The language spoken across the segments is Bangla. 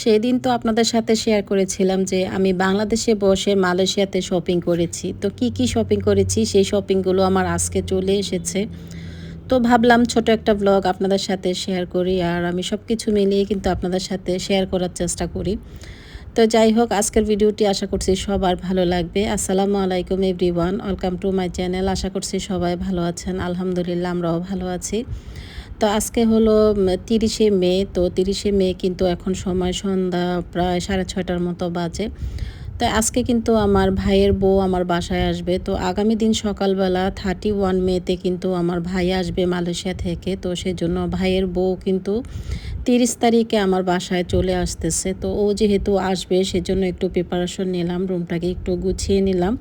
সেই দিন তো আপনাদের সাথে শেয়ার করেছিলাম যে আমি বাংলাদেশে বসে মালয়েশিয়াতে শপিং করেছি। তো কি কি শপিং করেছি? সেই শপিংগুলো আমার আজকে চলে এসেছে। তো ভাবলাম ছোট একটা ব্লগ আপনাদের সাথে শেয়ার করি আর আমি সব কিছু মিলিয়ে কিন্তু আপনাদের সাথে শেয়ার করার চেষ্টা করি। তো যাই হোক, আজকের ভিডিওটি আশা করছি সবার ভালো লাগবে। আসসালামু আলাইকুম everyone welcome to my channel আশা করছি সবাই ভালো আছেন। আলহামদুলিল্লাহ, আমরাও ভালো আছি। তো আজকে হলো তিরিশে মে, তো তিরিশে মে কিন্তু এখন সময় সন্ধ্যা প্রায় সাড়ে ছয়টার মতো বাজে। তো আজকে কিন্তু আমার ভাইয়ের বউ আমার বাসায় আসবে। তো আগামী দিন সকালবেলা থার্টি ওয়ান মেতে কিন্তু আমার ভাই আসবে মালয়েশিয়া থেকে। তো সেজন্য ভাইয়ের বউ কিন্তু তিরিশ তারিখে আমার বাসায় চলে আসতেছে। তো ও যেহেতু আসবে, সেজন্য একটু প্রিপারেশন নিলাম রুমটাকে একটু গুছিয়ে নিলাম।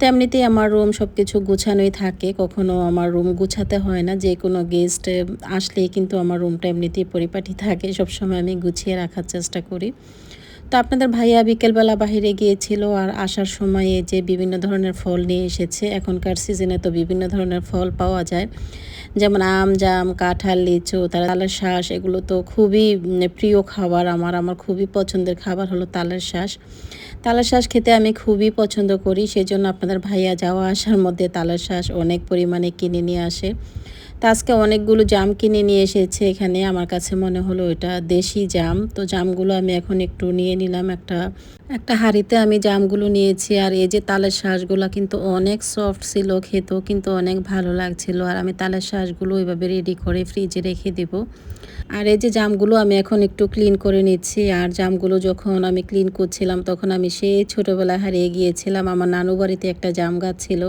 তেমনিতেই আমার রুম সব কিছু গুছানোই থাকে, কখনো আমার রুম গুছাতে হয় না, যে কোনো গেস্ট আসলেই কিন্তু আমার রুমটা এমনিতেই পরিপাটি থাকে, সবসময় আমি গুছিয়ে রাখার চেষ্টা করি। তো আপনাদের ভাইয়া বিকেলবেলা বাহিরে গিয়েছিল আর আসার সময়ে যে বিভিন্ন ধরনের ফল নিয়ে এসেছে, এখনকার সিজনে তো বিভিন্ন ধরনের ফল পাওয়া যায়। যেমন আম, জাম, কাঁঠাল, লিচু তার তালের শ্বাস এগুলো তো খুবই প্রিয় খাবার আমার। আমার খুবই পছন্দের খাবার হলো তালের শ্বাস তালের শ্বাস খেতে আমি খুবই পছন্দ করি সেই জন্য আপনাদের ভাইয়া যাওয়া আসার মধ্যে তালের শ্বাস অনেক পরিমাণে কিনে নিয়ে আসে। তো আজকে অনেকগুলো জাম কিনে নিয়ে এসেছে এখানে। আমার কাছে মনে হলো এটা দেশি জাম। তো জামগুলো আমি এখন একটু নিয়ে নিলাম একটা একটা হাঁড়িতে আমি জামগুলো নিয়েছি। আর এই যে তালের শ্বাসগুলো কিন্তু অনেক সফট ছিল খেতেও কিন্তু অনেক ভালো লাগছিল। আর আমি তালের শ্বাসগুলো ওইভাবে রেডি করে ফ্রিজে রেখে দেব। আর এই যে জামগুলো আমি এখন একটু ক্লিন করে নিচ্ছি। আর জামগুলো যখন আমি ক্লিন করছিলাম তখন আমি সেই ছোটোবেলায় হারিয়ে গিয়েছিলাম। আমার নানু বাড়িতে একটা জাম গাছ ছিল।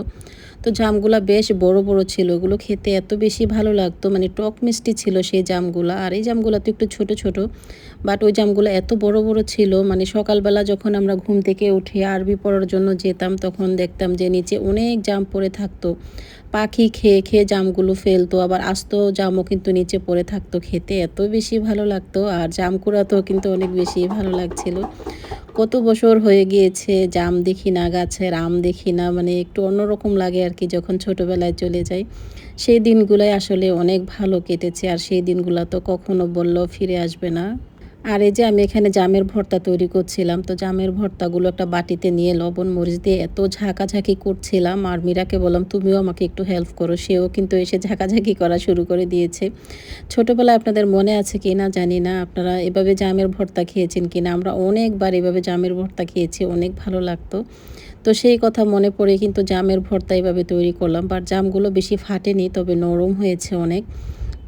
তো জামগুলা বেশ বড় বড় ছিল ওগুলো খেতে এত বেশি ভালো লাগতো মানে টক মিষ্টি ছিল সেই জামগুলা। আর এই জামগুলো তো একটু ছোট ছোট বাট ওই জামগুলো এত বড় বড় ছিল মানে সকালবেলা যখন আমরা ঘুম থেকে উঠে আরবি পড়ার জন্য যেতাম, তখন দেখতাম যে নিচে অনেক জাম পড়ে থাকতো। পাখি খেয়ে খেয়ে জামগুলো ফেলতো, আবার আস্ত জামও কিন্তু নিচে পড়ে থাকতো খেতে, এত বেশি ভালো লাগতো। আর জাম কুড়াতেও কিন্তু অনেক বেশি ভালো লাগছিল। কত বছর হয়ে গিয়েছে, জাম দেখি না গাছের আম দেখি না মানে একটু অন্যরকম লাগে আর কি যখন ছোটোবেলায় চলে যাই। সেই দিনগুলোয় আসলে অনেক ভালো কেটেছে আর সেই দিনগুলো তো কখনো বলল ফিরে আসবে না। আর এই যে আমি এখানে জামের ভর্তা তৈরি করছিলাম, তো জামের ভর্তাগুলো একটা বাটিতে নিয়ে লবণ, মরিচ দিয়ে এত ঝাঁকাঝাঁকি করছিলাম আর মীরাকে বললাম, তুমিও আমাকে একটু হেল্প করো। সেও কিন্তু এসে ঝাঁকাঝাঁকি করা শুরু করে দিয়েছে। ছোটোবেলায় আপনাদের মনে আছে কি না জানি না, আপনারা এভাবে জামের ভর্তা খেয়েছেন কি না আমরা অনেকবার এভাবে জামের ভর্তা খেয়েছি, অনেক ভালো লাগতো। তো সেই কথা মনে পড়ে কিন্তু জামের ভর্তা এভাবে তৈরি করলাম বাট জামগুলো বেশি ফাটেনি, তবে নরম হয়েছে অনেক।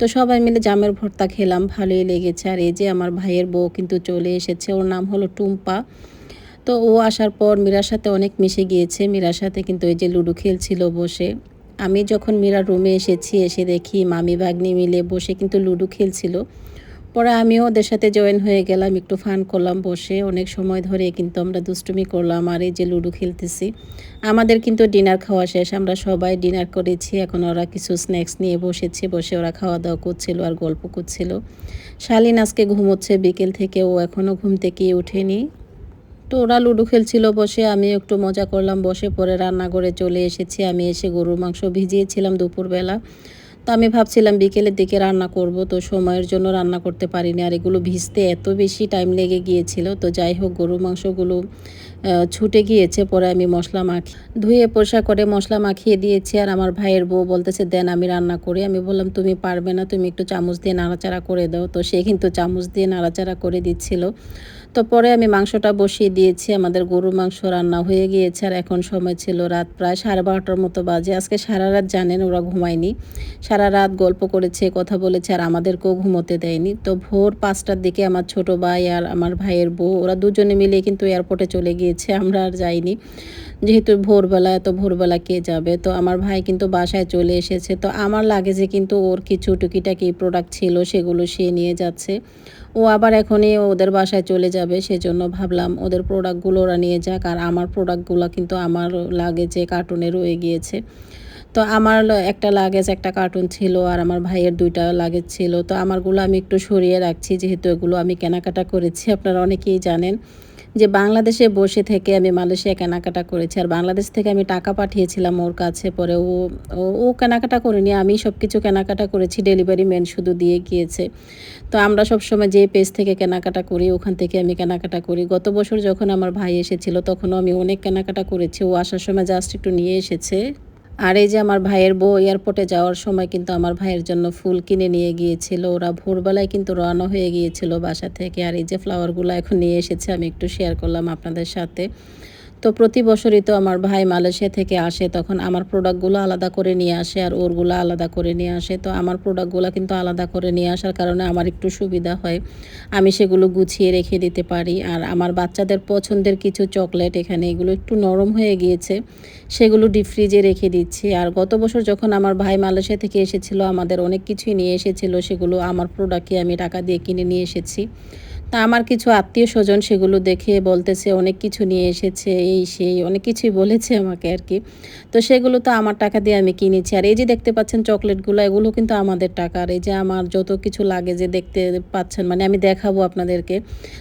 তো সবাই মিলে জামের ভর্তা খেলাম, ভালোই লেগেছে। আর এই যে আমার ভাইয়ের বউ কিন্তু চলে এসেছে, ওর নাম হলো টুম্পা। তো ও আসার পর মীরার সাথে অনেক মিশে গিয়েছে। মীরার সাথে কিন্তু এই যে লুডো খেলছিল বসে। আমি যখন মীরার রুমে এসেছি, এসে দেখি মামি ভাগ্নি মিলে বসে কিন্তু লুডো খেলছিল। পরে আমিও ওদের সাথে জয়েন হয়ে গেলাম, একটু ফান করলাম বসে। অনেক সময় ধরে কিন্তু আমরা দুষ্টুমি করলাম, আর এই যে লুডো খেলতেছি, আমাদের কিন্তু ডিনার খাওয়া শেষ। আমরা সবাই ডিনার করেছি, এখন ওরা কিছু স্ন্যাক্স নিয়ে বসেছে, বসে ওরা খাওয়া দাওয়া করছিল আর গল্প করছিল। শালিন আজকে ঘুমোচ্ছে, বিকেল থেকে ও এখনও ঘুম থেকে উঠেনি তো ওরা লুডো খেলছিল বসে, আমি একটু মজা করলাম, বসে পরে রান্নাঘরে চলে এসেছি। আমি এসে গরুর মাংস ভিজিয়েছিলাম দুপুরবেলা। তো আমি ভাবছিলাম বিকেলের দিকে রান্না করব, তো সময়ের জন্য রান্না করতে পারিনি। আর এগুলো ভিজতে এত বেশি টাইম লেগে গিয়েছিল, তো যাই হোক গরুর মাংসগুলো ছুটে গিয়েছে, পরে আমি মশলা মাখি, ধুয়ে পোষা করে মশলা মাখিয়ে দিয়েছি। আর আমার ভাইয়ের বউ বলতেছে, দেন আমি রান্না করি। আমি বললাম, তুমি পারবে না, তুমি একটু চামচ দিয়ে নাড়াচাড়া করে দাও। তো সে কিন্তু চামচ দিয়ে নাড়াচাড়া করে দিচ্ছিল। তো পরে আমি মাংসটা বসিয়ে দিয়েছি। আমাদের গরু মাংস রান্না হয়ে গিয়েছে আর এখন সময় ছিল রাত প্রায় সাড়ে বারোটার মতো বাজে। আজকে সারা রাত জানেন ওরা ঘুমায়নি। সারা রাত গল্প করেছে, কথা বলেছে আর আমাদেরকেও ঘুমোতে দেয়নি। তো ভোর পাঁচটার দিকে আমার ছোট ভাই আর আমার ভাইয়ের বউ, ওরা দুজনে মিলে কিন্তু এয়ারপোর্টে চলে গিয়েছে, আমরা আর যাইনি। যেহেতু ভোরবেলা, এত ভোরবেলা কে যাবে? তো আমার ভাই কিন্তু বাসায় চলে এসেছে। তো আমার লাগে যে কিন্তু ওর কিছু টুকিটাকি প্রোডাক্ট ছিল, সেগুলো সে নিয়ে যাচ্ছে। ও আবার এখনই ওদের বাসায় চলে যাবে, সেজন্য ভাবলাম ওদের প্রোডাক্টগুলো ওরা নিয়ে যাক। আর আমার প্রোডাক্টগুলো কিন্তু আমার লাগে যে কার্টুনে রয়ে গিয়েছে। তো আমার একটা লাগেজ একটা কার্টুন ছিল আর আমার ভাইয়ের দুইটা লাগেজ ছিল। তো আমারগুলো আমি একটু সরিয়ে রাখছি, যেহেতু এগুলো আমি কেনাকাটা করেছি। আপনারা অনেকেই জানেন যে বাংলাদেশে বসে থেকে আমি মালয়েশিয়া কেনাকাটা করেছি। আর বাংলাদেশ থেকে আমি টাকা পাঠিয়েছিলাম ওর কাছে, পরে ও, ও- কেনাকাটা করেনি। আমি সব কিছু কেনাকাটা করেছি ডেলিভারি ম্যান শুধু দিয়ে গিয়েছে। তো আমরা সবসময় যে পেজ থেকে কেনাকাটা করি, ওখান থেকে আমি কেনাকাটা করি। গত বছর যখন আমার ভাই এসেছিল, তখনও আমি অনেক কেনাকাটা করেছি। ও আসার সময় জাস্ট একটু নিয়ে এসেছে। আর এই যে আমার ভাইয়ের বউ এয়ারপোর্টে যাওয়ার সময় কিন্তু আমার ভাইয়ের জন্য ফুল কিনে নিয়ে গিয়েছিল। ওরা ভোরবেলায় কিন্তু রওনা হয়ে গিয়েছিল বাসা থেকে। আর এই যে ফ্লাওয়ারগুলো এখন নিয়ে এসেছে, আমি একটু শেয়ার করলাম আপনাদের সাথে। তো প্রতি বছরই তো আমার ভাই মালয়েশিয়া থেকে আসে, তখন আমার প্রোডাক্টগুলো আলাদা করে নিয়ে আসে আর ওরগুলো আলাদা করে নিয়ে আসে। তো আমার প্রোডাক্টগুলো কিন্তু আলাদা করে নিয়ে আসার কারণে আমার একটু সুবিধা হয়। আমি সেগুলো গুছিয়ে রেখে দিতে পারি। আর আমার বাচ্চাদের পছন্দের কিছু চকলেট এখানে, এগুলো একটু নরম হয়ে গিয়েছে, সেগুলো ডিপ ফ্রিজে রেখে দিচ্ছি। আর গত বছর যখন আমার ভাই মালয়েশিয়া থেকে এসেছিল, আমাদের অনেক কিছুই নিয়ে এসেছিল, সেগুলো আমার প্রোডাক্টে আমি টাকা দিয়ে কিনে নিয়ে এসেছি। তা আমার কিছু আত্মীয় স্বজন সেগুলো দেখে বলতেছে, অনেক কিছু নিয়ে এসেছে, এই সেই, অনেক কিছুই বলেছে আমাকে আর কি। তো সেগুলো তো আমার টাকা দিয়ে আমি কিনেছি। আর এই যে দেখতে পাচ্ছেন চকলেটগুলো, এগুলো কিন্তু আমাদের টাকা। আর এই যে আমার যত কিছু লাগে যে দেখতে পাচ্ছেন মানে আমি দেখাবো আপনাদেরকে,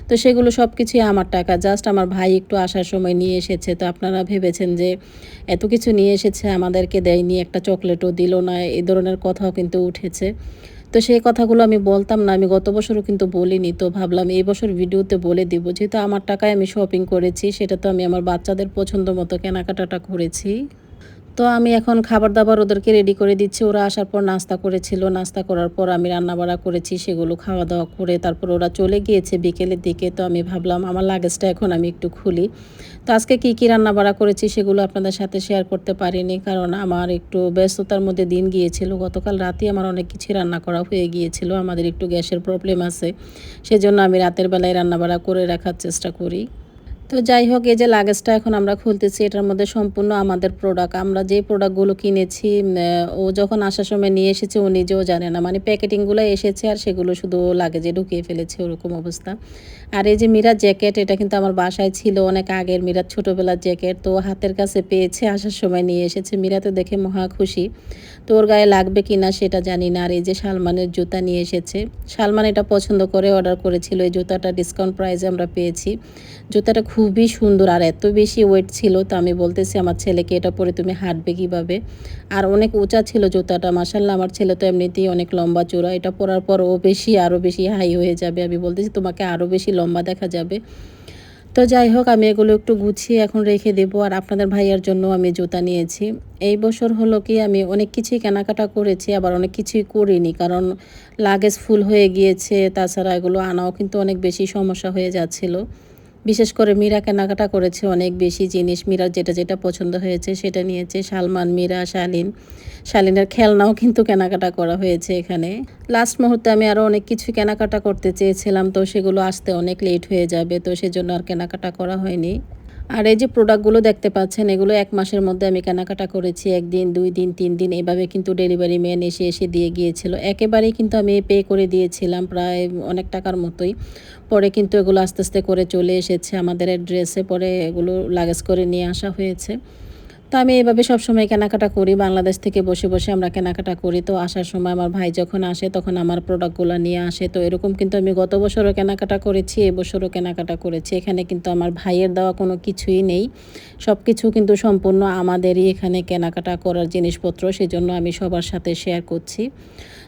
তো সেগুলো সব কিছুই আমার টাকা। জাস্ট আমার ভাই একটু আসার সময় নিয়ে এসেছে। তো আপনারা ভেবেছেন যে এত কিছু নিয়ে এসেছে, আমাদেরকে দেয়নি, একটা চকলেটও দিল না এই ধরনের কথাও কিন্তু উঠেছে। তো সেই কথাগুলো আমি বলতাম না, আমি গত বছরও কিন্তু বলিনি। তো ভাবলাম এই বছর ভিডিওতে বলে দিব, যেহেতু আমার টাকায় আমি শপিং করেছি সেটা তো আমি আমার বাচ্চাদের পছন্দ মতো কেনাকাটাটা করেছি। তো আমি এখন খাবার দাবার ওদেরকে রেডি করে দিচ্ছি। ওরা আসার পর নাস্তা করেছিল। নাস্তা করার পর আমি রান্নাবাড়া করেছি, সেগুলো খাওয়া দাওয়া করে তারপর ওরা চলে গিয়েছে বিকেলের দিকে। তো আমি ভাবলাম, আমার লাগেজটা এখন আমি একটু খুলি। তো আজকে কী কী রান্নাবাড়া করেছি সেগুলো আপনাদের সাথে শেয়ার করতে পারিনি। কারণ আমার একটু ব্যস্ততার মধ্যে দিন গিয়েছিল। গতকাল রাতে আমার অনেক কিছু রান্না করা হয়ে গিয়েছিল। আমাদের একটু গ্যাসের প্রবলেম আছে। সেজন্য আমি রাতের বেলায় রান্নাবাড়া করে রাখার চেষ্টা করি। তো যাই হোক, এই যে লাগেজটা এখন আমরা খুলতেছি, এটার মধ্যে সম্পূর্ণ আমাদের প্রোডাক্ট আমরা যে প্রোডাক্টগুলো কিনেছি ও যখন আসার সময় নিয়ে এসেছে, ও নিজেও জানে না। মানে প্যাকেটিংগুলো এসেছে আর সেগুলো শুধু লাগেজে ঢুকিয়ে ফেলেছে, ওরকম অবস্থা। আর এই যে মিরার জ্যাকেট, এটা কিন্তু আমার বাসায় ছিল অনেক আগের মিরার ছোটোবেলার জ্যাকেট। তো হাতের কাছে পেয়েছে, আসার সময় নিয়ে এসেছে। মিরা তো দেখে মহা খুশি। তো ওর গায়ে লাগবে কি না সেটা জানি না। আর এই যে সালমানের জুতা নিয়ে এসেছে। সালমান এটা পছন্দ করে অর্ডার করেছিল। এই জুতাটা ডিসকাউন্ট প্রাইসে আমরা পেয়েছি। জুতাটা খুবই সুন্দর আর এত বেশি ওয়েট ছিল, তো আমি বলতেছি আমার ছেলেকে, এটা পরে তুমি হাঁটবে কীভাবে? আর অনেক উঁচা ছিল জুতাটা। মাসাল্লাহ আমার ছেলে তো এমনিতেই অনেক লম্বা চূড়া। এটা পরার পর ও বেশি আরও বেশি হাই হয়ে যাবে। আমি বলতেছি, তোমাকে আরও বেশি লম্বা দেখা যাবে। তো যাই হোক, আমি এগুলো একটু গুছিয়ে এখন রেখে দেবো। আর আপনাদের ভাইয়ার জন্য আমি জুতা নিয়েছি। এই বছর হলো কি, আমি অনেক কিছুই কেনাকাটা করেছি, আবার অনেক কিছুই করিনি। কারণ লাগেজ ফুল হয়ে গিয়েছে, তাছাড়া এগুলো আনাও কিন্তু অনেক বেশি সমস্যা হয়ে যাচ্ছিল। বিশেষ করে মীরা কেনাকাটা করেছে অনেক বেশি জিনিস। মীরার যেটা যেটা পছন্দ হয়েছে সেটা নিয়েছে। সালমান, মীরা, শালিন। শালিনের খেলনাও কিন্তু কেনাকাটা করা হয়েছে এখানে। লাস্ট মুহূর্তে আমি আরও অনেক কিছু কেনাকাটা করতে চেয়েছিলাম, তো সেগুলো আসতে অনেক লেট হয়ে যাবে, তো সেজন্য আর কেনাকাটা করা হয়নি। আর এই যে প্রোডাক্টগুলো দেখতে পাচ্ছেন, এগুলো এক মাসের মধ্যে আমি কেনাকাটা করেছি। একদিন, দুই দিন, তিন দিন, এভাবে কিন্তু ডেলিভারি ম্যান এসে এসে দিয়ে গিয়েছিল। একেবারেই কিন্তু আমি পে করে দিয়েছিলাম প্রায় অনেক টাকার মতোই। পরে কিন্তু এগুলো আস্তে আস্তে করে চলে এসেছে। আমাদের অ্যাড্রেসে পরে এগুলো লাগেজ করে নিয়ে আসা হয়েছে। তো আমি এভাবে সবসময় কেনাকাটা করি, বাংলাদেশ থেকে বসে বসে আমরা কেনাকাটা করি। তো আসার সময় আমার ভাই যখন আসে তখন আমার প্রোডাক্টগুলো নিয়ে আসে। তো এরকম কিন্তু আমি গত বছরও কেনাকাটা করেছি এবছরও কেনাকাটা করেছি। এখানে কিন্তু আমার ভাইয়ের দেওয়া কোনো কিছুই নেই। সব কিছু কিন্তু সম্পূর্ণ আমাদেরই এখানে কেনাকাটা করার জিনিসপত্র, সেজন্য আমি সবার সাথে শেয়ার করছি।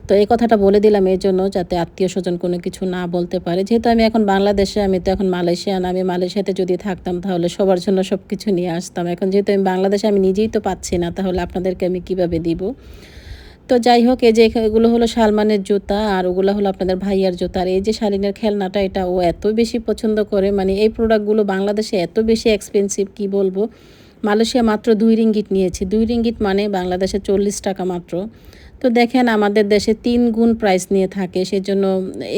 তো এই কথাটা বলে দিলাম এই জন্য যাতে আত্মীয় স্বজন কোনো কিছু না বলতে পারে। যেহেতু আমি এখন বাংলাদেশে, আমি তো এখন মালয়েশিয়ান, আমি মালয়েশিয়াতে যদি থাকতাম তাহলে সবার জন্য সব কিছু নিয়ে আসতাম। এখন যেহেতু আমি বাংলাদেশে, আমি নিজেই তো পাচ্ছি না, তাহলে আপনাদেরকে আমি কীভাবে দিব? তো যাই হোক, এই যে এগুলো হলো সালমানের জুতা আর ওগুলো হলো আপনাদের ভাইয়ার জুতা। আর এই যে শালিনের খেলনাটা, এটা ও এত বেশি পছন্দ করে। মানে এই প্রোডাক্টগুলো বাংলাদেশে এত বেশি এক্সপেন্সিভ কি বলব? মালয়েশিয়া মাত্র দুই রিঙ্গিট নিয়েছি। দুই রিঙ্গিট মানে বাংলাদেশে চল্লিশ টাকা মাত্র। তো দেখেন আমাদের দেশে তিন গুণ প্রাইস নিয়ে থাকে, সেজন্য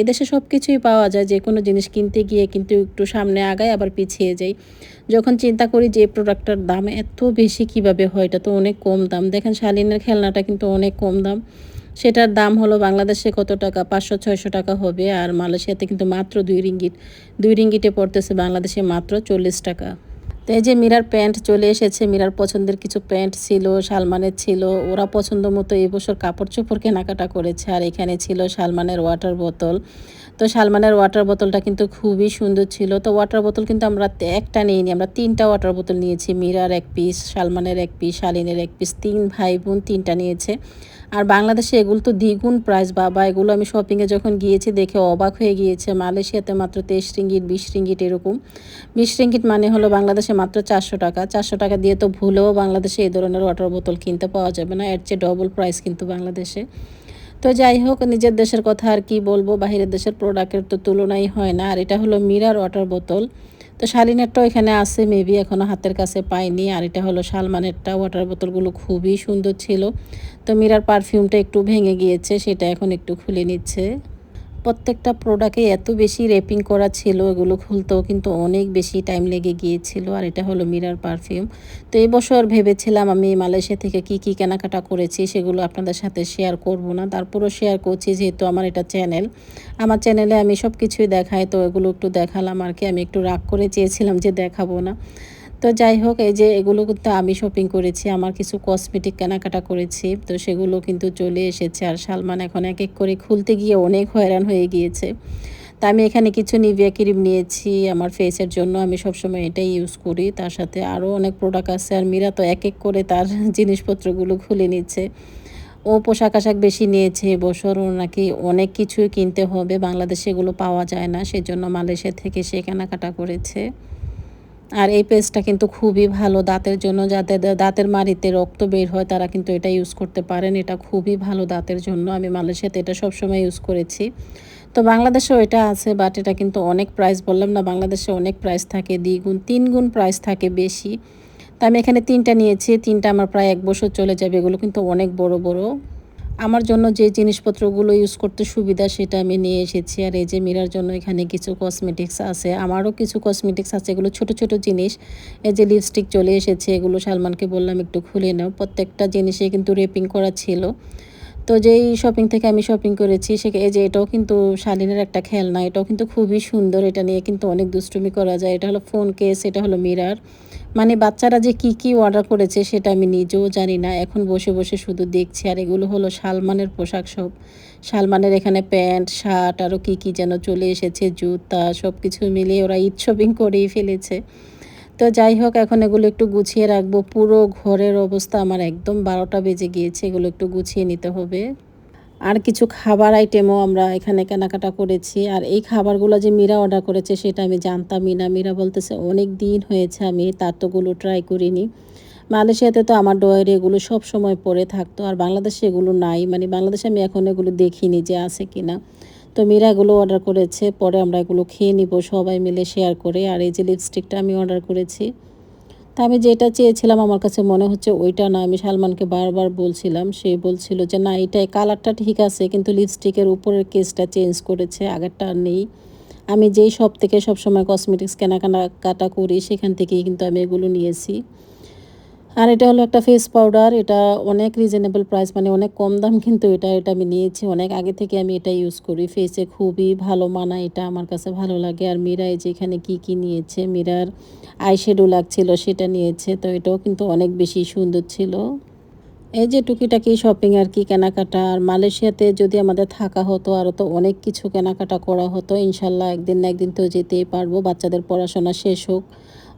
এদেশে সব কিছুই পাওয়া যায়, যে কোনো জিনিস কিনতে গিয়ে কিন্তু একটু সামনে আগায় আবার পিছিয়ে যাই। যখন চিন্তা করি যে প্রোডাক্টটার দাম এত বেশি কীভাবে হয়, এটা তো অনেক কম দাম। দেখেন শালিনের খেলনাটা কিন্তু অনেক কম দাম। সেটার দাম হলো বাংলাদেশে কত টাকা? পাঁচশো, ছয়শো টাকা হবে, আর মালয়েশিয়াতে কিন্তু মাত্র দুই রিঙ্গিট দুই রিঙ্গিটে পড়তেছে বাংলাদেশে মাত্র চল্লিশ টাকা। তো এই যে মীরার প্যান্ট চলে এসেছে, মীরার পছন্দের কিছু প্যান্ট ছিল, সালমানের ছিল, ওরা পছন্দ মতো এই বছর কাপড় চোপড় কেনাকাটা করেছে আর এখানে ছিল সালমানের ওয়াটার বোতল তো সালমানের ওয়াটার বোতলটা কিন্তু খুবই সুন্দর ছিল। তো ওয়াটার বোতল কিন্তু আমরা একটা নিইনি, আমরা তিনটা ওয়াটার বোতল নিয়েছি, মীরার এক পিস সালমানের এক পিস শালিনের এক পিস তিন ভাই বোন তিনটা নিয়েছে। আর বাংলাদেশে এগুলো তো দ্বিগুণ প্রাইস বাবা। এগুলো আমি শপিংয়ে যখন গিয়েছি দেখে অবাক হয়ে গিয়েছে। মালয়েশিয়াতে মাত্র তেইশ রিঙ্গিট বিশ রিঙ্গিট এরকম। বিশ রিঙ্গিট মানে হলো বাংলাদেশে মাত্র চারশো টাকা। চারশো টাকা দিয়ে তো ভুলেও বাংলাদেশে এই ধরনের ওয়াটার বোতল কিনতে পাওয়া যাবে না। এর চেয়ে ডবল প্রাইস কিন্তু বাংলাদেশে। তো যাই হোক, নিজের দেশের কথা আর কি বলব? বাহিরের দেশের প্রোডাক্টের তো তুলনাই হয় না। আর এটা হলো মিরার ওয়াটার বোতল তো শালিনেরটাও এখানে আছে মেবি এখনও হাতের কাছে পাইনি। আর এটা হলো সালমানেরটা ওয়াটার বোতলগুলো খুবই সুন্দর ছিল। তো মিরার পারফিউমটা একটু ভেঙে গিয়েছে, সেটা এখন একটু খুলে নিচ্ছে। প্রত্যেকটা প্রোডাক্টে এত বেশি রেপিং করা ছিল, এগুলো খুলতেও কিন্তু অনেক বেশি টাইম লেগে গিয়েছিল, আর এটা হলো মিরার পারফিউম তো এই বছর ভেবেছিলাম আমি মালয়েশিয়া থেকে কি কি কেনাকাটা করেছি, সেগুলো আপনাদের সাথে শেয়ার করব না। তারপরও শেয়ার করছি যেহেতু আমার এটা চ্যানেল আমার চ্যানেলে আমি সব কিছুই দেখাই, তো এগুলো একটু দেখালাম আর কি। আমি একটু রাগ করে চেয়েছিলাম যে দেখাবো না। তো যাই হোক, এই যে এগুলো কিন্তু আমি শপিং করেছি, আমার কিছু কসমেটিক কেনাকাটা করেছি, তো সেগুলো কিন্তু চলে এসেছে। আর সালমান এখন এক এক করে খুলতে গিয়ে অনেক হয়রান হয়ে গিয়েছে। তা আমি এখানে কিছু নিভিয়া ক্রিম নিয়েছি, আমার ফেসের জন্য আমি সবসময় এটাই ইউজ করি। তার সাথে আরও অনেক প্রোডাক্ট আছে, আর মীরা তো এক এক করে তার জিনিসপত্রগুলো খুলে নিচ্ছে। ও পোশাক আশাক বেশি নিয়েছে এবছর ও নাকি অনেক কিছুই কিনতে হবে, বাংলাদেশে এগুলো পাওয়া যায় না, সেজন্য মালয়েশিয়া থেকে সে কেনাকাটা করেছে। আর এই পেস্টটা কিন্তু খুবই ভালো দাঁতের জন্য যাদের দাঁতের মাড়িতে রক্ত বের হয়, তারা কিন্তু এটা ইউজ করতে পারেন। এটা খুবই ভালো দাঁতের জন্য। আমি মালয়েশিয়াতে এটা সবসময় ইউজ করেছি। তো বাংলাদেশেও এটা আছে বাট এটা কিন্তু অনেক প্রাইস বললাম না, বাংলাদেশে অনেক প্রাইস থাকে, দ্বিগুণ তিন গুণ প্রাইস থাকে বেশি। তো আমি এখানে তিনটা নিয়েছি, তিনটা আমার প্রায় এক বছর চলে যাবে, এগুলো কিন্তু অনেক বড় বড়। আমার জন্য যে জিনিসপত্রগুলো ইউজ করতে সুবিধা সেটা আমি নিয়ে এসেছি। আর এই যে মিরার জন্য এখানে কিছু কসমেটিক্স আছে, আমারও কিছু কসমেটিক্স আছে। এগুলো ছোট ছোট জিনিস। এই যে লিপস্টিক চলে এসেছে, এগুলো সালমানকে বললাম একটু খুলে নাও। প্রত্যেকটা জিনিসে কিন্তু রেপিং করা ছিল। তো যেই শপিং থেকে আমি শপিং করেছি, সে এই যে এটাও কিন্তু শালিনের একটা খেলনা। এটাও কিন্তু খুবই সুন্দর। এটা নিয়ে কিন্তু অনেক দুষ্টুমি করা যায়। এটা হলো ফোন কেস এটা হলো মিরার। মানে বাচ্চারা যে কি কি অর্ডার করেছে সেটা আমি নিজেও জানি না। এখন বসে বসে শুধু দেখছি। আর এগুলো হলো সালমানের পোশাক সব। সালমানের এখানে প্যান্ট, শার্ট আরও কী কী যেন চলে এসেছে, জুতা সব কিছু মিলিয়ে ওরা ঈদ শপিং করেই ফেলেছে। তো যাই হোক, এখন এগুলো একটু গুছিয়ে রাখব। পুরো ঘরের অবস্থা আমার একদম বারোটা বেজে গিয়েছে। এগুলো একটু গুছিয়ে নিতে হবে। আর কিছু খাবার আইটেমও আমরা এখানে কেনাকাটা করেছি। আর এই খাবারগুলো যে মীরা অর্ডার করেছে সেটা আমি জানতামই না। মীরা বলতেছে, অনেক দিন হয়েছে, আমি তার তোগুলো ট্রাই করিনি। মালয়েশিয়াতে তো আমার ডয়ের এগুলো সব সময় পরে থাকতো, আর বাংলাদেশে এগুলো নাই। মানে বাংলাদেশে আমি এখন এগুলো দেখিনি যে আছে কি না তো মীরা এগুলো অর্ডার করেছে, পরে আমরা এগুলো খেয়ে নিব, সবাই মিলে শেয়ার করে। আর এই যে লিপস্টিকটা আমি অর্ডার করেছি তা আমি যেটা চেয়েছিলাম, আমার কাছে মনে হচ্ছে ওইটা না। আমি সালমানকে বারবার বলছিলাম, সে বলছিল যে, না এটাই কালারটা ঠিক আছে, কিন্তু লিপস্টিকের উপরের কেসটা চেঞ্জ করেছে, আগেরটা আর নেই। আমি যেই সব থেকে সবসময় কসমেটিক্স কেনাকাটা কাটা করি, সেখান থেকেই কিন্তু আমি এগুলো নিয়েছি। আর এটা হলো একটা ফেস পাউডার এটা অনেক রিজনেবল প্রাইস মানে অনেক কম দাম কিন্তু এটা এটা আমি নিয়েছি। অনেক আগে থেকে আমি এটা ইউজ করি। ফেসে খুবই ভালো মানা, এটা আমার কাছে ভালো লাগে। আর মীরা এই যে এখানে কী কী নিয়েছে? মীরার আইশ্যাডো লাগছিল, সেটা নিয়েছে। তো এটাও কিন্তু অনেক বেশি সুন্দর ছিল। এই যে টুকিটাকি শপিং আর কি, কেনাকাটা। আর মালয়েশিয়াতে যদি আমাদের থাকা হতো, আরও তো অনেক কিছু কেনাকাটা করা হতো। ইনশাল্লাহ একদিন না একদিন তো যেতেই পারব। বাচ্চাদের পড়াশোনা শেষ হোক।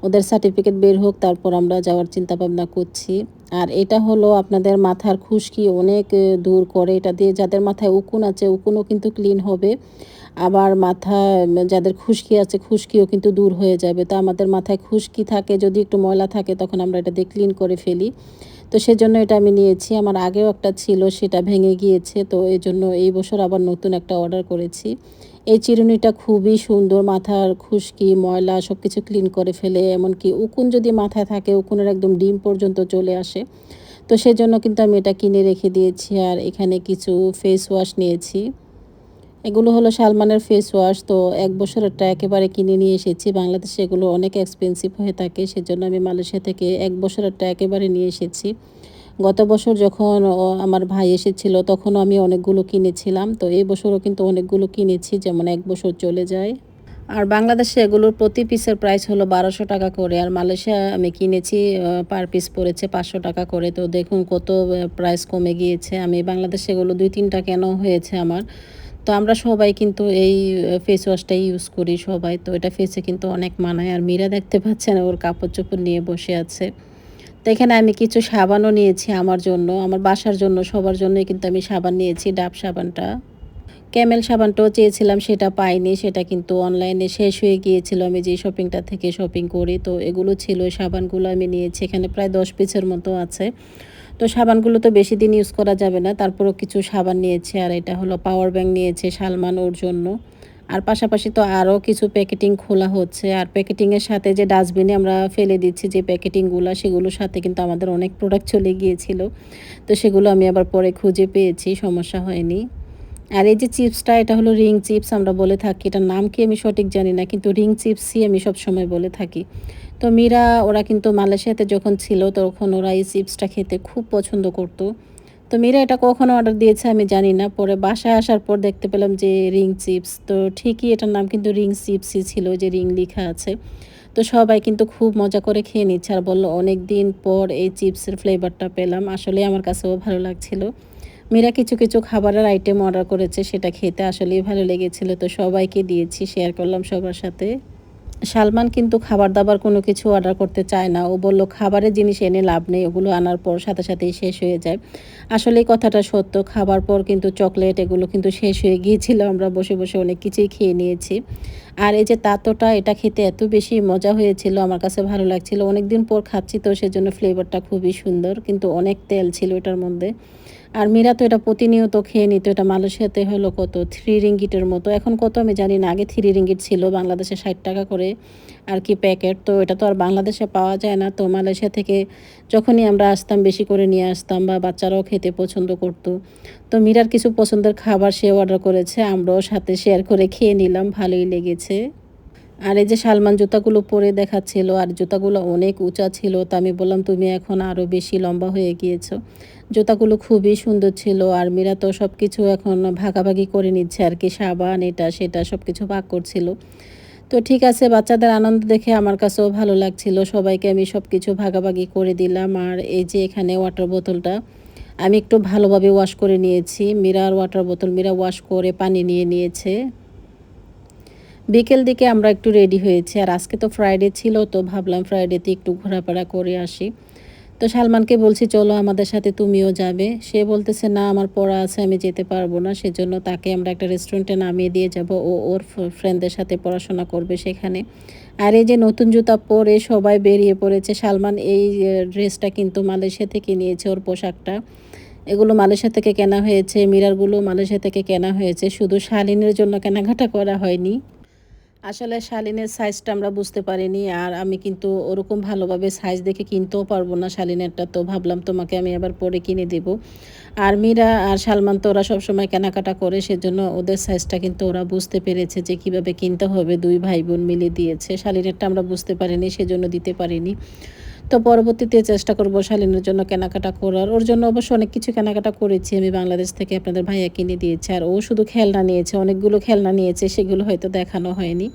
ওদের সার্টিফিকেট বের হোক, তারপর আমরা যাওয়ার চিন্তা ভাবনা করছি। আর এটা হলো আপনাদের মাথার খুশকি, অনেক দূর করে এটা দিয়ে। যাদের মাথায় উকুন আছে, উকুনও কিন্তু ক্লিন হবে। আবার মাথা যাদের খুশকি আছে, খুশকিও কিন্তু দূর হয়ে যাবে। তো আমাদের মাথায় খুশকি থাকে, যদি একটু ময়লা থাকে, তখন আমরা এটা দিয়ে ক্লিন করে ফেলি। তো সেজন্য এটা আমি নিয়েছি। আমার আগেও একটা ছিল, সেটা ভেঙে গিয়েছে। তো এই জন্য এই বছর আবার নতুন একটা অর্ডার করেছি। এই চিরুনিটা খুবই সুন্দর, মাথার খুশকি, ময়লা সব কিছু ক্লিন করে ফেলে, এমনকি উকুন যদি মাথায় থাকে, উকুনের একদম ডিম পর্যন্ত চলে আসে। তো সেজন্য কিন্তু আমি এটা কিনে রেখে দিয়েছি আর এখানে কিছু ফেস ওয়াশ নিয়েছি। এগুলো হলো সালমানের ফেস ওয়াশ তো এক বছরেরটা একেবারে কিনে নিয়ে এসেছি। বাংলাদেশে এগুলো অনেক এক্সপেন্সিভ হয়ে থাকে, সেজন্য আমি মালয়েশিয়া থেকে এক বছরেরটা একেবারে নিয়ে এসেছি। গত বছর যখন আমার ভাই এসেছিল, তখনও আমি অনেকগুলো কিনেছিলাম। তো এই বছরও কিন্তু অনেকগুলো কিনেছি, যেমন এক বছর চলে যায়। আর বাংলাদেশে এগুলোর প্রতি পিসের প্রাইস হলো বারোশো টাকা করে, আর মালয়েশিয়া আমি কিনেছি পার পিস পড়েছে পাঁচশো টাকা করে। তো দেখুন কত প্রাইস কমে গিয়েছে। আমি বাংলাদেশে এগুলো দুই তিনটা কেন হয়েছে আমার? তো আমরা সবাই কিন্তু এই ফেস ওয়াশটাই ইউজ করি সবাই। তো এটা ফেসে কিন্তু অনেক মানায়। আর মীরা দেখতে পাচ্ছেন, ওর কাপড় চোপড় নিয়ে বসে আছে। তো এখানে আমি কিছু সাবানও নিয়েছি আমার জন্য, আমার বাসার জন্য, সবার জন্যই কিন্তু আমি সাবান নিয়েছি, ডাব সাবানটা। ক্যামেল সাবানটাও চেয়েছিলাম, সেটা পাইনি, সেটা কিন্তু অনলাইনে শেষ হয়ে গিয়েছিল, আমি যে শপিংটা থেকে শপিং করি, তো এগুলো ছিল সাবানগুলো আমি নিয়েছি, এখানে প্রায় দশ পিসের মতো আছে। তো সাবানগুলো তো বেশি দিন ইউজ করা যাবে না, তারপরও কিছু সাবান নিয়েছে, আর এটা হলো পাওয়ার ব্যাঙ্ক নিয়েছে সালমান ওর জন্য। আর পাশাপাশি তো আরও কিছু প্যাকেটিং খোলা হচ্ছে। আর প্যাকেটিংয়ের সাথে যে ডাস্টবিনে আমরা ফেলে দিচ্ছি যে প্যাকেটিংগুলো, সেগুলোর সাথে কিন্তু আমাদের অনেক প্রোডাক্ট চলে গিয়েছিল। তো সেগুলো আমি আবার পরে খুঁজে পেয়েছি, সমস্যা হয়নি। আর এই যে চিপসটা, এটা হলো রিং চিপস আমরা বলে থাকি। এটার নাম কি আমি সঠিক জানি না, কিন্তু রিং চিপসই আমি সব সময় বলে থাকি। তো মীরা, ওরা কিন্তু মালয়েশিয়াতে যখন ছিল, তখন ওরা এই চিপসটা খেতে খুব পছন্দ করতো। তো মীরা এটা কখনো অর্ডার দিয়েছে আমি জানি না। পরে বাসায় আসার পর দেখতে পেলাম যে রিং চিপস। তো ঠিকই এটার নাম কিন্তু রিং চিপসই ছিল যে রিং লেখা আছে। তো সবাই কিন্তু খুব মজা করে খেয়ে নিচ্ছে আর বলল অনেক দিন পর এই চিপসের ফ্লেভারটা পেলাম। আসলে আমার কাছেও ভালো লাগছিল। মীরা কিছু কিছু খাবারের আইটেম অর্ডার করেছে, সেটা খেতে আসলেই ভালো লেগেছিল। তো সবাইকে দিয়েছি শেয়ার করলাম সবার সাথে। সালমান কিন্তু খাবার দাবার কোনো কিছু অর্ডার করতে চায় না। ও বলল, খাবারের জিনিস এনে লাভ নেই, ওগুলো আনার পর সাথে সাথেই শেষ হয়ে যায়। আসলে কথাটা সত্য, খাবার পর কিন্তু চকলেট এগুলো কিন্তু শেষ হয়ে গিয়েছিল, আমরা বসে বসে অনেক কিছুই খেয়ে নিয়েছি। আর এই যে তাতোটা, এটা খেতে এত বেশি মজা হয়েছিল, আমার কাছে ভালো লাগছিল। অনেক দিন পর খাচ্ছি তো, সেজন্য ফ্লেভারটা খুবই সুন্দর, কিন্তু অনেক তেল ছিল এটার মধ্যে। আর মীরা তো এটা প্রতিনিয়ত খেয়ে নিত, এটা মালয়েশিয়াতে হলো কত থ্রি রিঙ্গিটের মতো। এখন কত আমি জানি না, আগে থ্রি রিঙ্গিট ছিল, বাংলাদেশে ষাট টাকা করে আর কি প্যাকেট তো এটা তো আর বাংলাদেশে পাওয়া যায় না। তো মালয়েশিয়া থেকে যখনই আমরা আসতাম, বেশি করে নিয়ে আসতাম বা বাচ্চারাও খেতে পছন্দ করতো। তো মিরার কিছু পছন্দের খাবার সে অর্ডার করেছে, আমরাও সাথে শেয়ার করে খেয়ে নিলাম, ভালোই লেগেছে। আর এই যে সালমান জুতাগুলো পরে দেখাচ্ছিল আর জুতাগুলো অনেক উঁচা ছিল, তো আমি বললাম, তুমি এখন আরও বেশি লম্বা হয়ে গিয়েছো। জুতাগুলো খুবই সুন্দর ছিল আর মীরা তো সব কিছু এখন ভাগাভাগি করে নিচ্ছে আর কি, সাবান, এটা, সেটা সব কিছু ভাগ করছিল। তো ঠিক আছে, বাচ্চাদের আনন্দ দেখে আমার কাছেও ভালো লাগছিল, সবাইকে আমি সব কিছু ভাগাভাগি করে দিলাম। আর এই যে এখানে ওয়াটার বোতলটা আমি একটু ভালোভাবে ওয়াশ করে নিয়েছি। মীরার ওয়াটার বোতল মীরা ওয়াশ করে পানি নিয়ে নিয়েছে। বিকেল দিকে আমরা একটু রেডি হয়েছি। আর আজকে তো ফ্রাইডে ছিল, তো ভাবলাম ফ্রাইডেতে একটু ঘোরাফেরা করে আসি। তো সালমানকে বলছি, চলো আমাদের সাথে তুমিও যাবে। সে বলতেছে, না, আমার পড়া আছে, আমি যেতে পারব না। সেজন্য তাকে আমরা একটা রেস্টুরেন্টে নামিয়ে দিয়ে যাব। ও ওর ফ্রেন্ডদের সাথে পড়াশোনা করবে সেখানে। আর এই যে নতুন জুতা পরে সবাই বেরিয়ে পড়েছে, সালমান এই ড্রেসটা কিন্তু মালয়েশিয়া থেকে নিয়েছে ওর পোশাকটা। এগুলো মালয়েশিয়া থেকে কেনা হয়েছে, মিরারগুলো মালয়েশিয়া থেকে কেনা হয়েছে। শুধু শালিনের জন্য কেনাকাটা করা হয়নি। আসলে শালিনের সাইজটা আমরা বুঝতে পারিনি আর আমি কিন্তু ওরকম ভালোভাবে সাইজ দেখে কিনতেও পারব না শালিনেরটা। তো ভাবলাম তোমাকে আমি আবার পরে কিনে দেব। আর মীরা আর সালমান তো ওরা সবসময় কেনাকাটা করে, সেজন্য ওদের সাইজটা কিন্তু ওরা বুঝতে পেরেছে যে কীভাবে কিনতে হবে। দুই ভাই বোন মিলে দিয়েছে। শালিনেরটা আমরা বুঝতে পারিনি, সেজন্য দিতে পারিনি। তো পরবর্তীতে চেষ্টা করব শালিনের জন্য কেনাকাটা করার। ওর জন্য অবশ্য অনেক কিছু কেনাকাটা করেছি আমি বাংলাদেশ থেকে আপনাদের ভাইয়া কিনে দিয়েছে। আর ও শুধু খেলনা নিয়েছে, অনেকগুলো খেলনা নিয়েছে, সেগুলো হয়তো দেখানো হয়নি।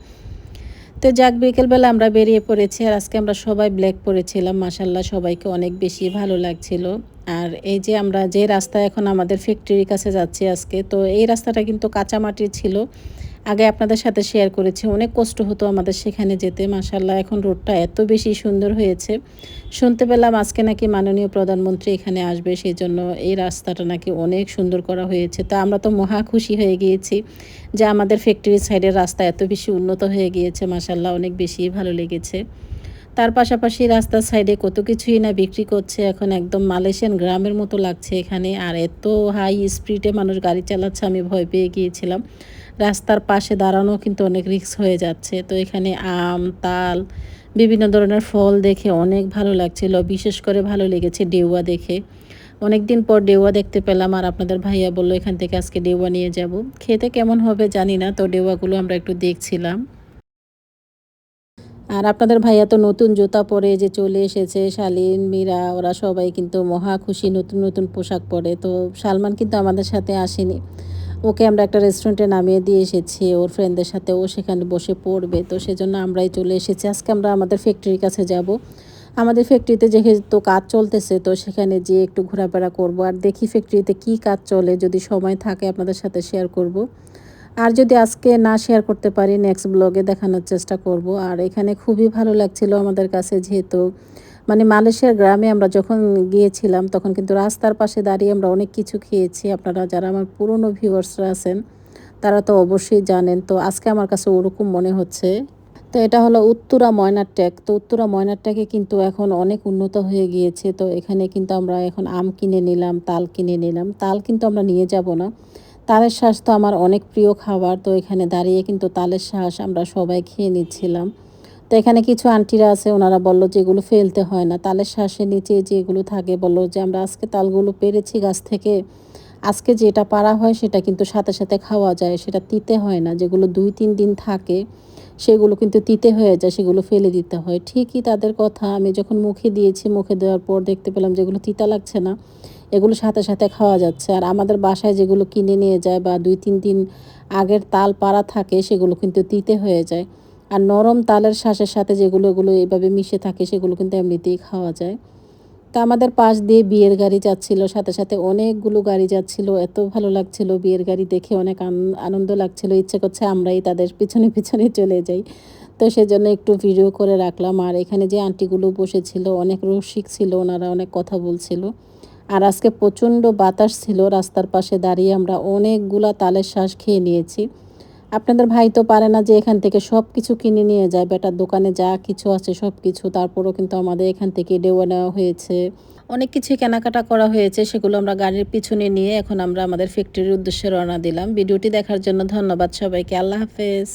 তো যাক, বিকেলবেলা আমরা বেরিয়ে পড়েছি আর আজকে আমরা সবাই ব্ল্যাক পরেছিলাম। মাসাল্লাহ সবাইকে অনেক বেশি ভালো লাগছিল। আর এই যে আমরা যে রাস্তা এখন আমাদের ফ্যাক্টরির কাছে যাচ্ছি আজকে, তো এই রাস্তাটা কিন্তু কাঁচা মাটির ছিল। আগে আপনাদের সাথে শেয়ার করেছি, অনেক কষ্ট হতো আমাদের সেখানে যেতে মাসাল্লাহ এখন রোডটা এত বেশি সুন্দর হয়েছে। শুনতে পেলাম আজকে নাকি মাননীয় প্রধানমন্ত্রী এখানে আসবে সেই জন্য এই রাস্তাটা নাকি অনেক সুন্দর করা হয়েছে। তা আমরা তো মহা খুশি হয়ে গিয়েছি যে আমাদের ফ্যাক্টরি সাইডের রাস্তা এত বেশি উন্নত হয়ে গিয়েছে মাসাল্লাহ অনেক বেশি ভালো লেগেছে। তার পাশাপাশি রাস্তার সাইডে কত কিছুই না বিক্রি করছে। এখন একদম মালয়েশিয়ান গ্রামের মতো লাগছে এখানে। আর এত হাই স্পিডে মানুষ গাড়ি চালাচ্ছে, আমি ভয় পেয়ে গিয়েছিলাম। রাস্তার পাশে দাঁড়ানো কিন্তু অনেক রিক্স হয়ে যাচ্ছে। তো এখানে আম, তাল, বিভিন্ন ধরনের ফল দেখে অনেক ভালো লাগছিল। বিশেষ করে ভালো লেগেছে ডেউয়া দেখে। অনেক দিন পর ডেউয়া দেখতে পেলাম আর আপনাদের ভাইয়া বলল, এখান থেকে আজকে ডেউয়া নিয়ে যাব। খেতে কেমন হবে জানি না, তো ডেউয়াগুলো আমরা একটু দেখছিলাম। আর আপনাদের ভাইয়া তো নতুন জুতা পরে যে চলে এসেছে, শালীন, মীরা, ওরা সবাই কিন্তু মহা খুশি, নতুন নতুন পোশাক পরে। তো সালমান কিন্তু আমাদের সাথে আসেনি। ওকে আমরা একটা রেস্টুরেন্টে নামিয়ে দিয়ে এসেছি, ওর ফ্রেন্ডদের সাথে ও সেখানে বসে পড়বে। তো সেজন্য আমরাই চলে এসেছি। আজকে আমরা আমাদের ফ্যাক্টরির কাছে যাব। আমাদের ফ্যাক্টরিতে যেহেতু কাজ চলতেছে, তো সেখানে যেয়ে একটু ঘোরাফেরা করব। আর দেখি ফ্যাক্টরিতে কি কাজ চলে, যদি সময় থাকে আপনাদের সাথে শেয়ার করব। আর যদি আজকে না শেয়ার করতে পারি নেক্সট ব্লগে দেখানোর চেষ্টা করব। আর এখানে খুবই ভালো লাগছিল আমাদের কাছে যেহেতু মানে মালয়েশিয়ার গ্রামে আমরা যখন গিয়েছিলাম, তখন কিন্তু রাস্তার পাশে দাঁড়িয়ে আমরা অনেক কিছু খেয়েছি। আপনারা যারা আমার পুরনো ভিউয়ার্সরা আছেন, তারা তো অবশ্যই জানেন। তো আজকে আমার কাছে ওরকম মনে হচ্ছে। তো এটা হলো উত্তরা ময়নার ট্যাক তো উত্তরা ময়নার ট্যাকে কিন্তু এখন অনেক উন্নত হয়ে গিয়েছে। তো এখানে কিন্তু আমরা এখন আম কিনে নিলাম, তাল কিনে নিলাম। তাল কিন্তু আমরা নিয়ে যাব না। তালের শাঁস তো আমার অনেক প্রিয় খাবার, তো এখানে দাঁড়িয়ে কিন্তু তালের শাঁস আমরা সবাই খেয়ে নিচ্ছিলাম। তো এখানে কিছু আন্টিরা আছে, ওনারা বলল যে এগুলো ফেলতে হয় না। তালের শ্বাসের নিচে যেগুলো থাকে বলল যে আমরা আজকে তালগুলো পেরেছি গাছ থেকে। আজকে যেটা পারা হয় সেটা কিন্তু সাথে সাথে খাওয়া যায়, সেটা তিতে হয় না। যেগুলো দুই তিন দিন থাকে, সেগুলো কিন্তু তিতে হয়ে যায়, সেগুলো ফেলে দিতে হয়। ঠিকই তাদের কথা, আমি যখন মুখে দিয়েছি, মুখে দেওয়ার পর দেখতে পেলাম যেগুলো তিতা লাগছে না। এগুলো সাথে সাথে খাওয়া যাচ্ছে। আর আমাদের বাসায় যেগুলো কিনে নিয়ে যায় বা দুই, তিন দিন আগের তাল পাড়া থাকে, সেগুলো কিন্তু তিতে হয়ে যায়। আর নরম তালের শ্বাসের সাথে যেগুলো, এগুলো এভাবে মিশে থাকে, সেগুলো কিন্তু এমনিতেই খাওয়া যায়। তা আমাদের পাশ দিয়ে বিয়ের গাড়ি যাচ্ছিল, সাথে সাথে অনেকগুলো গাড়ি যাচ্ছিল, এত ভালো লাগছিল বিয়ের গাড়ি দেখে, অনেক আনন্দ লাগছিল, ইচ্ছে করছে আমরাই তাদের পিছনে পিছনে চলে যাই। তো সেজন্য একটু ভিডিও করে রাখলাম। আর এখানে যে আন্টিগুলো বসেছিল, অনেক রসিক ছিল, ওনারা অনেক কথা বলছিল। আর আজকে প্রচণ্ড বাতাস ছিল, রাস্তার পাশে দাঁড়িয়ে আমরা অনেকগুলা তালের শ্বাস খেয়ে নিয়েছি। আপনাদের ভাই তো পারে না যে এখান থেকে সব কিছু কিনে নিয়ে যায় বেটার দোকানে যা কিছু আছে সব কিছু তারপরও কিন্তু আমাদের এখান থেকে ডেওয়া নেওয়া হয়েছে। অনেক কিছুই কেনাকাটা করা হয়েছে, সেগুলো আমরা গাড়ির পিছনে নিয়ে এখন আমরা আমাদের ফ্যাক্টরির উদ্দেশ্যে রওনা দিলাম। ভিডিওটি দেখার জন্য ধন্যবাদ সবাইকে, আল্লাহ হাফেজ।